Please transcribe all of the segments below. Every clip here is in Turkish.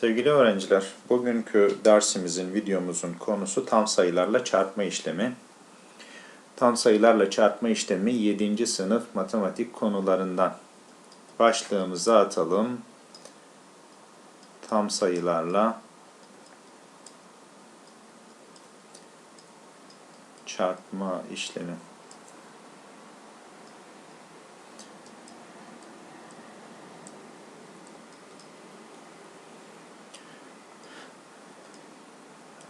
Sevgili öğrenciler, bugünkü dersimizin, videomuzun konusu tam sayılarla çarpma işlemi. Tam sayılarla çarpma işlemi 7. sınıf matematik konularından. Başlığımızı atalım. Tam sayılarla çarpma işlemi.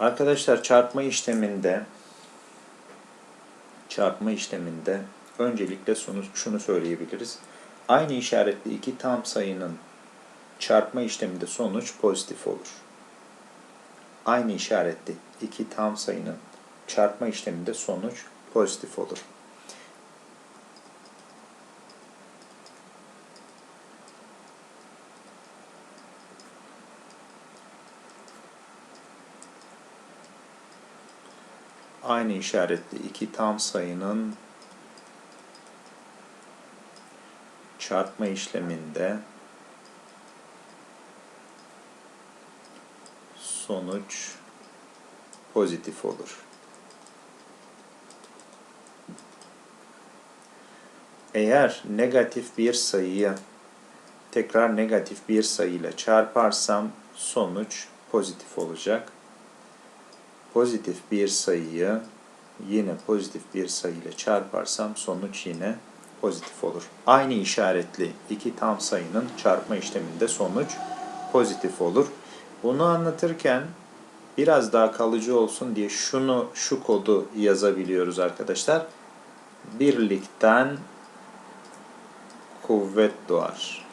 Arkadaşlar çarpma işleminde çarpma işleminde öncelikle şunu, şunu söyleyebiliriz. Aynı işaretli iki tam sayının çarpma işleminde sonuç pozitif olur. Aynı işaretli iki tam sayının çarpma işleminde sonuç pozitif olur. Aynı işaretli iki tam sayının çarpma işleminde sonuç pozitif olur. Eğer negatif bir sayıyı tekrar negatif bir sayıyla çarparsam sonuç pozitif olacak pozitif bir sayıyı yine pozitif bir sayı ile çarparsam sonuç yine pozitif olur. Aynı işaretli iki tam sayının çarpma işleminde sonuç pozitif olur. Bunu anlatırken biraz daha kalıcı olsun diye şunu şu kodu yazabiliyoruz arkadaşlar. Birlikten kuvvet doğar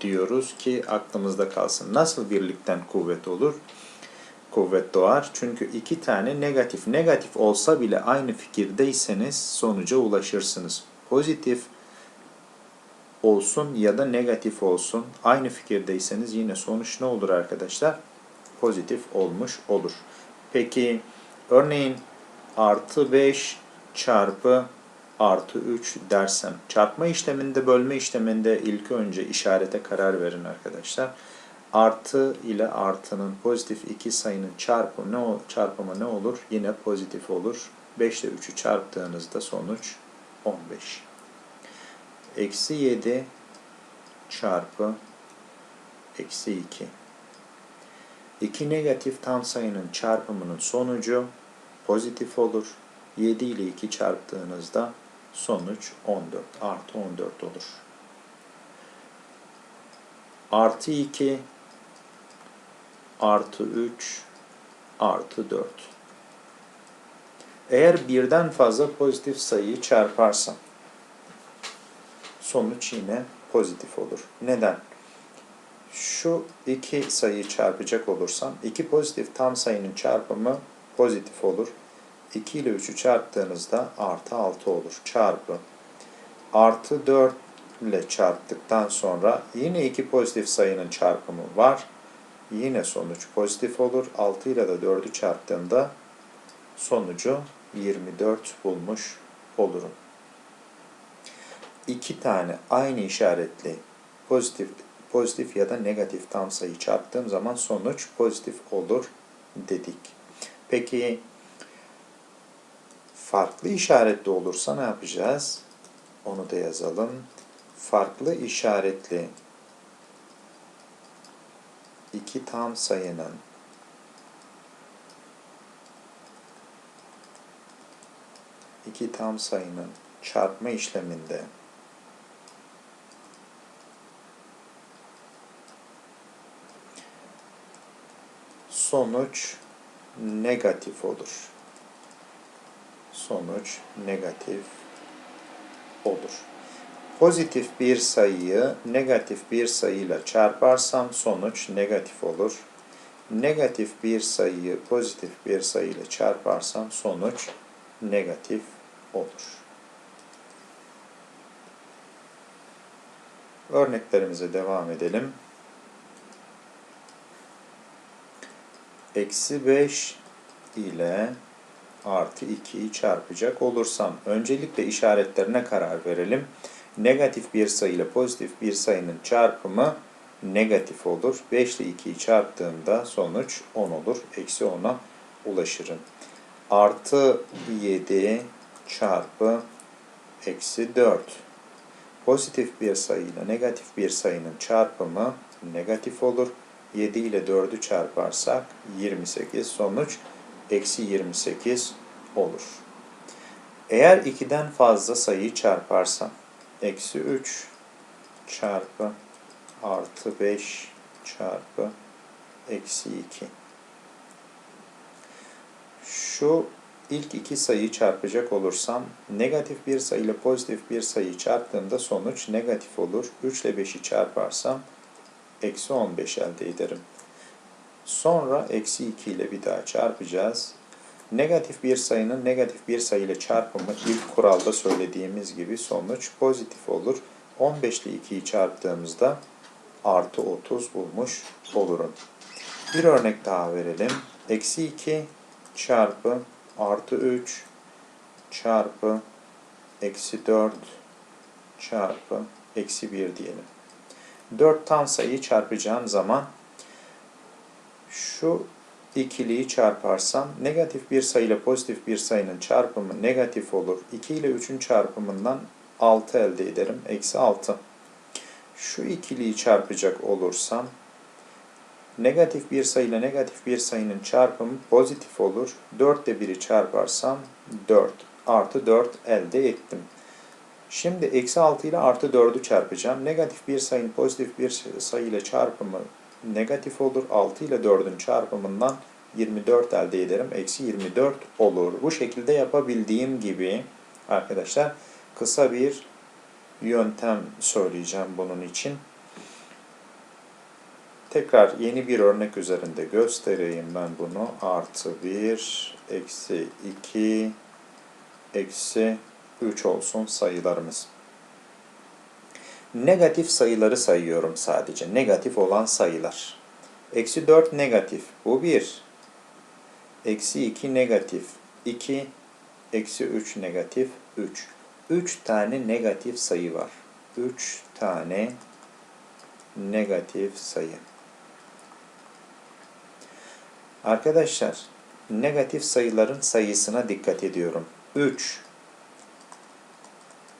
diyoruz ki aklımızda kalsın. Nasıl birlikten kuvvet olur? Kuvvet doğar. Çünkü iki tane negatif. Negatif olsa bile aynı fikirdeyseniz sonuca ulaşırsınız. Pozitif olsun ya da negatif olsun aynı fikirdeyseniz yine sonuç ne olur arkadaşlar? Pozitif olmuş olur. Peki örneğin artı 5 çarpı artı 3 dersem çarpma işleminde bölme işleminde ilk önce işarete karar verin arkadaşlar. Artı ile artının pozitif iki sayının çarpımı ne, çarpımı ne olur? Yine pozitif olur. 5 ile 3'ü çarptığınızda sonuç 15. Eksi 7 çarpı eksi 2. İki negatif tam sayının çarpımının sonucu pozitif olur. 7 ile 2 çarptığınızda Sonuç 14. Artı 14 olur. Artı 2 artı 3 artı 4. Eğer birden fazla pozitif sayıyı çarparsam sonuç yine pozitif olur. Neden? Şu iki sayıyı çarpacak olursam iki pozitif tam sayının çarpımı pozitif olur. 2 ile 3'ü çarptığınızda artı 6 olur. Çarpı. Artı 4 ile çarptıktan sonra yine iki pozitif sayının çarpımı var. Yine sonuç pozitif olur. 6 ile de 4'ü çarptığımda sonucu 24 bulmuş olurum. İki tane aynı işaretli pozitif pozitif ya da negatif tam sayı çarptığım zaman sonuç pozitif olur dedik. Peki farklı işaretli olursa ne yapacağız? Onu da yazalım. Farklı işaretli iki tam sayının iki tam sayının çarpma işleminde sonuç negatif olur sonuç negatif olur. Pozitif bir sayıyı negatif bir sayıyla çarparsam sonuç negatif olur. Negatif bir sayıyı pozitif bir sayıyla çarparsam sonuç negatif olur. Örneklerimize devam edelim. Eksi 5 ile artı 2'yi çarpacak olursam öncelikle işaretlerine karar verelim. Negatif bir sayı ile pozitif bir sayının çarpımı negatif olur. 5 ile 2'yi çarptığımda sonuç 10 olur. Eksi 10'a ulaşırım. Artı 7 çarpı eksi 4. Pozitif bir sayı ile negatif bir sayının çarpımı negatif olur. 7 ile 4'ü çarparsak 28 sonuç eksi 28 olur. Eğer 2'den fazla sayıyı çarparsam eksi 3 çarpı artı 5 çarpı eksi 2. Şu ilk iki sayıyı çarpacak olursam negatif bir sayı ile pozitif bir sayıyı çarptığımda sonuç negatif olur. 3 ile 5'i çarparsam eksi 15 elde ederim. Sonra eksi 2 ile bir daha çarpacağız. Negatif bir sayının negatif bir sayı ile çarpımı ilk kuralda söylediğimiz gibi sonuç pozitif olur. 15 ile 2'yi çarptığımızda artı 30 bulmuş olurum. Bir örnek daha verelim. Eksi 2 çarpı artı 3 çarpı eksi 4 çarpı eksi 1 diyelim. 4 tam sayıyı çarpacağım zaman şu ikiliyi çarparsam negatif bir sayı ile pozitif bir sayının çarpımı negatif olur. 2 ile 3'ün çarpımından 6 elde ederim. Eksi 6. Şu ikiliyi çarpacak olursam negatif bir sayı ile negatif bir sayının çarpımı pozitif olur. 4 ile 1'i çarparsam 4 artı 4 elde ettim. Şimdi eksi 6 ile artı 4'ü çarpacağım. Negatif bir sayının pozitif bir sayı ile çarpımı negatif olur. 6 ile 4'ün çarpımından 24 elde ederim. Eksi 24 olur. Bu şekilde yapabildiğim gibi arkadaşlar kısa bir yöntem söyleyeceğim bunun için. Tekrar yeni bir örnek üzerinde göstereyim ben bunu. Artı 1, eksi 2, eksi 3 olsun sayılarımız. Negatif sayıları sayıyorum sadece. Negatif olan sayılar. Eksi 4 negatif. Bu 1. Eksi 2 negatif. 2. Eksi 3 negatif. 3. 3 tane negatif sayı var. 3 tane negatif sayı. Arkadaşlar, negatif sayıların sayısına dikkat ediyorum. 3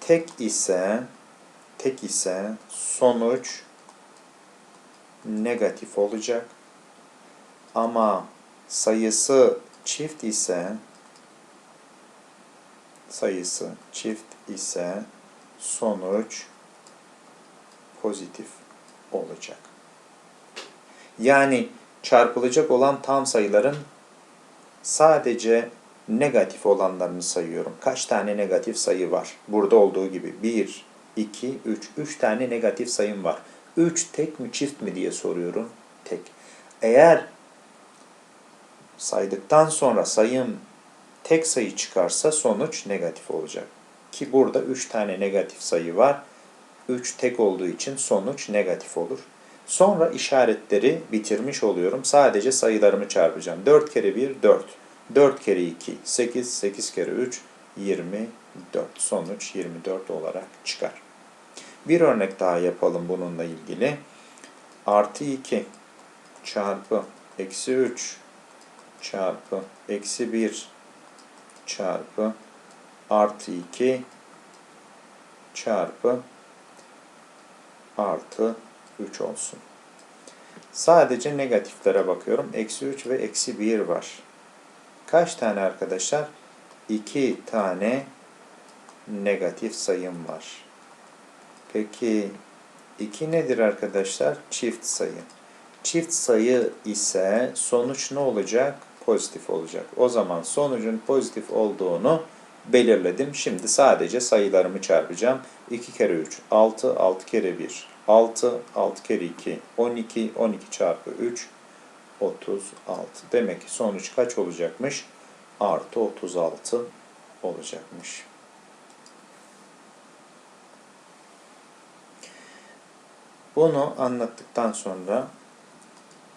tek ise tek ise sonuç negatif olacak. Ama sayısı çift ise sayısı çift ise sonuç pozitif olacak. Yani çarpılacak olan tam sayıların sadece negatif olanlarını sayıyorum. Kaç tane negatif sayı var? Burada olduğu gibi 1, 2, 3. 3 tane negatif sayım var. 3 tek mi çift mi diye soruyorum. Tek. Eğer saydıktan sonra sayım tek sayı çıkarsa sonuç negatif olacak. Ki burada 3 tane negatif sayı var. 3 tek olduğu için sonuç negatif olur. Sonra işaretleri bitirmiş oluyorum. Sadece sayılarımı çarpacağım. 4 kere 1, 4. 4 kere 2, 8, 8 kere 3, 24. Sonuç 24 olarak çıkar. Bir örnek daha yapalım bununla ilgili. Artı 2 çarpı eksi 3 çarpı eksi 1 çarpı artı 2 çarpı artı 3 olsun. Sadece negatiflere bakıyorum. Eksi 3 ve eksi 1 var. Kaç tane arkadaşlar? 2 tane negatif sayım var. Peki 2 nedir arkadaşlar? Çift sayı. Çift sayı ise sonuç ne olacak? Pozitif olacak. O zaman sonucun pozitif olduğunu belirledim. Şimdi sadece sayılarımı çarpacağım. 2 kere 3, 6, 6 kere 1, 6, 6 kere 2, 12, 12 çarpı 3, 36. Demek ki sonuç kaç olacakmış? Artı 36 olacakmış. Bunu anlattıktan sonra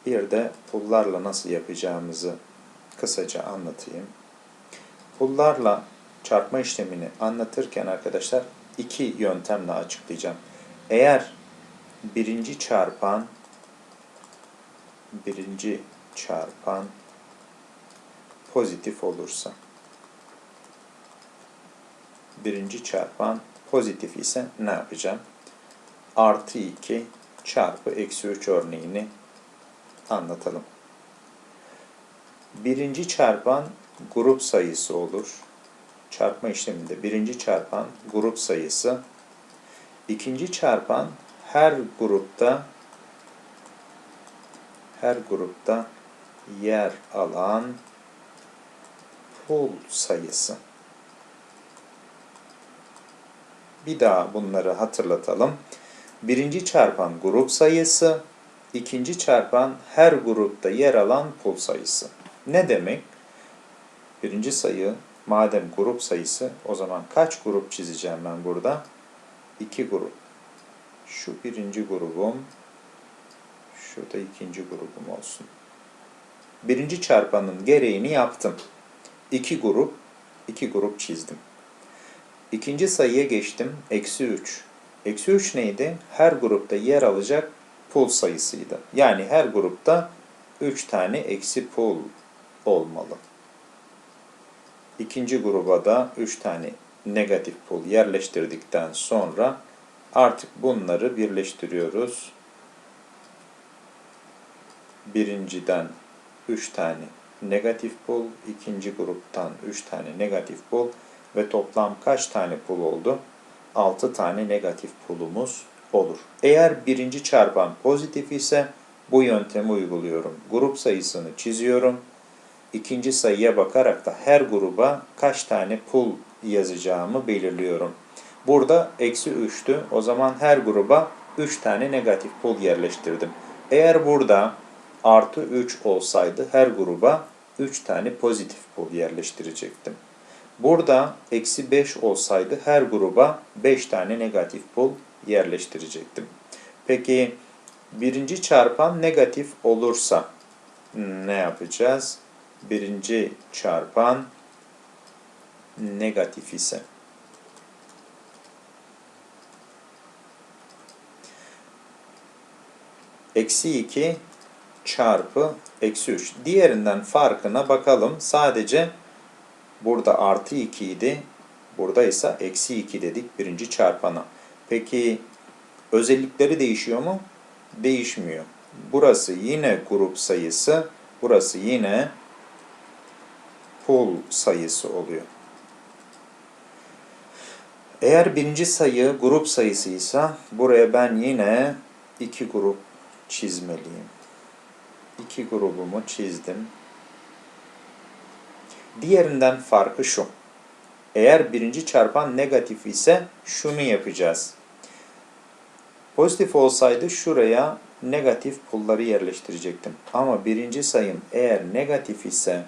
bir de pullarla nasıl yapacağımızı kısaca anlatayım. Pullarla çarpma işlemini anlatırken arkadaşlar iki yöntemle açıklayacağım. Eğer birinci çarpan birinci çarpan pozitif olursa birinci çarpan pozitif ise ne yapacağım? Artı 2 çarpı eksi 3 örneğini anlatalım. Birinci çarpan grup sayısı olur. Çarpma işleminde birinci çarpan grup sayısı. İkinci çarpan her grupta her grupta yer alan pul sayısı. Bir daha bunları hatırlatalım. Birinci çarpan grup sayısı, ikinci çarpan her grupta yer alan pul sayısı. Ne demek? Birinci sayı madem grup sayısı o zaman kaç grup çizeceğim ben burada? İki grup. Şu birinci grubum, şu da ikinci grubum olsun. Birinci çarpanın gereğini yaptım. İki grup, iki grup çizdim. İkinci sayıya geçtim. Eksi 3. Eksi 3 neydi? Her grupta yer alacak pul sayısıydı. Yani her grupta 3 tane eksi pul olmalı. İkinci gruba da 3 tane negatif pul yerleştirdikten sonra artık bunları birleştiriyoruz. Birinciden 3 tane negatif pul, ikinci gruptan 3 tane negatif pul ve toplam kaç tane pul oldu? 6 tane negatif pulumuz olur. Eğer birinci çarpan pozitif ise bu yöntemi uyguluyorum. Grup sayısını çiziyorum. İkinci sayıya bakarak da her gruba kaç tane pul yazacağımı belirliyorum. Burada eksi 3'tü. O zaman her gruba 3 tane negatif pul yerleştirdim. Eğer burada artı 3 olsaydı her gruba 3 tane pozitif pul yerleştirecektim. Burada eksi 5 olsaydı her gruba 5 tane negatif pul yerleştirecektim. Peki birinci çarpan negatif olursa ne yapacağız? Birinci çarpan negatif ise. Eksi 2 çarpı eksi 3. Diğerinden farkına bakalım. Sadece Burada artı 2 idi. Burada ise eksi 2 dedik birinci çarpana. Peki özellikleri değişiyor mu? Değişmiyor. Burası yine grup sayısı. Burası yine pul sayısı oluyor. Eğer birinci sayı grup sayısıysa buraya ben yine iki grup çizmeliyim. İki grubumu çizdim. Diğerinden farkı şu. Eğer birinci çarpan negatif ise şunu yapacağız. Pozitif olsaydı şuraya negatif pulları yerleştirecektim. Ama birinci sayım eğer negatif ise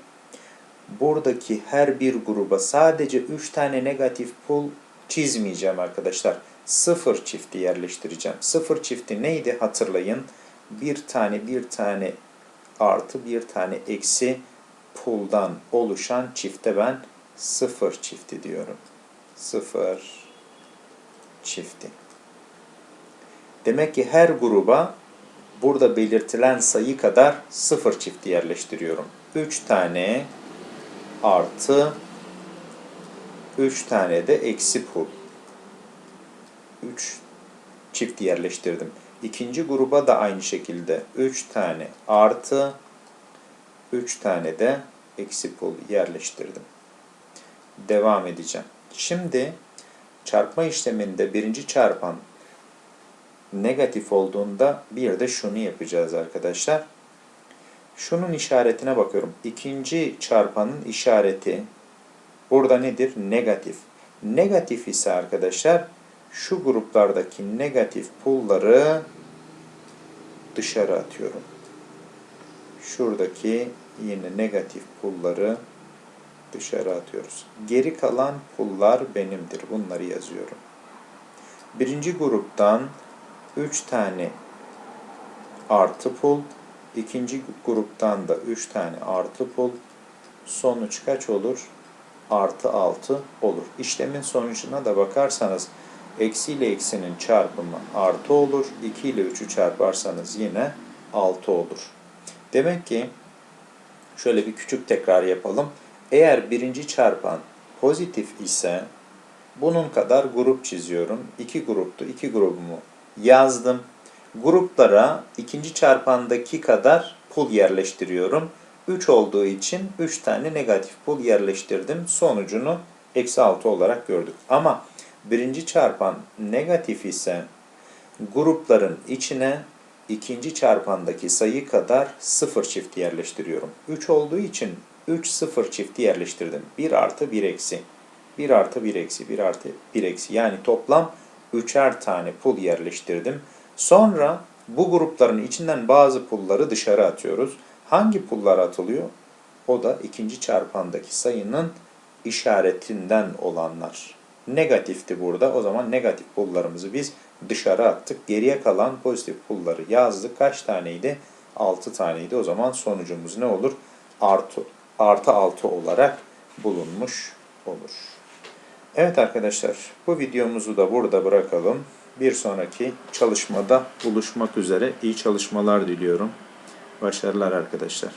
buradaki her bir gruba sadece 3 tane negatif pul çizmeyeceğim arkadaşlar. Sıfır çifti yerleştireceğim. Sıfır çifti neydi hatırlayın. Bir tane bir tane artı bir tane eksi puldan oluşan çifte ben sıfır çifti diyorum. Sıfır çifti. Demek ki her gruba burada belirtilen sayı kadar sıfır çifti yerleştiriyorum. 3 tane artı 3 tane de eksi pul. 3 çift yerleştirdim. İkinci gruba da aynı şekilde 3 tane artı 3 tane de eksi pul yerleştirdim. Devam edeceğim. Şimdi çarpma işleminde birinci çarpan negatif olduğunda bir de şunu yapacağız arkadaşlar. Şunun işaretine bakıyorum. İkinci çarpanın işareti burada nedir? Negatif. Negatif ise arkadaşlar şu gruplardaki negatif pulları dışarı atıyorum. Şuradaki yine negatif pulları dışarı atıyoruz. Geri kalan pullar benimdir. Bunları yazıyorum. Birinci gruptan 3 tane artı pul, ikinci gruptan da 3 tane artı pul. Sonuç kaç olur? Artı 6 olur. İşlemin sonucuna da bakarsanız Eksi ile eksinin çarpımı artı olur. 2 ile 3'ü çarparsanız yine 6 olur. Demek ki şöyle bir küçük tekrar yapalım. Eğer birinci çarpan pozitif ise bunun kadar grup çiziyorum. İki gruptu. iki grubumu yazdım. Gruplara ikinci çarpandaki kadar pul yerleştiriyorum. 3 olduğu için 3 tane negatif pul yerleştirdim. Sonucunu eksi 6 olarak gördük. Ama birinci çarpan negatif ise grupların içine ikinci çarpandaki sayı kadar 0 çift yerleştiriyorum. 3 olduğu için 3 0 çifti yerleştirdim. 1 artı 1 eksi. 1 artı 1 eksi, 1 artı 1 eksi. Yani toplam 3'er tane pul yerleştirdim. Sonra bu grupların içinden bazı pulları dışarı atıyoruz. Hangi pullar atılıyor? O da ikinci çarpandaki sayının işaretinden olanlar. Negatifti burada. O zaman negatif pullarımızı biz dışarı attık. Geriye kalan pozitif pulları yazdık. Kaç taneydi? 6 taneydi. O zaman sonucumuz ne olur? Artı, artı 6 olarak bulunmuş olur. Evet arkadaşlar bu videomuzu da burada bırakalım. Bir sonraki çalışmada buluşmak üzere iyi çalışmalar diliyorum. Başarılar arkadaşlar.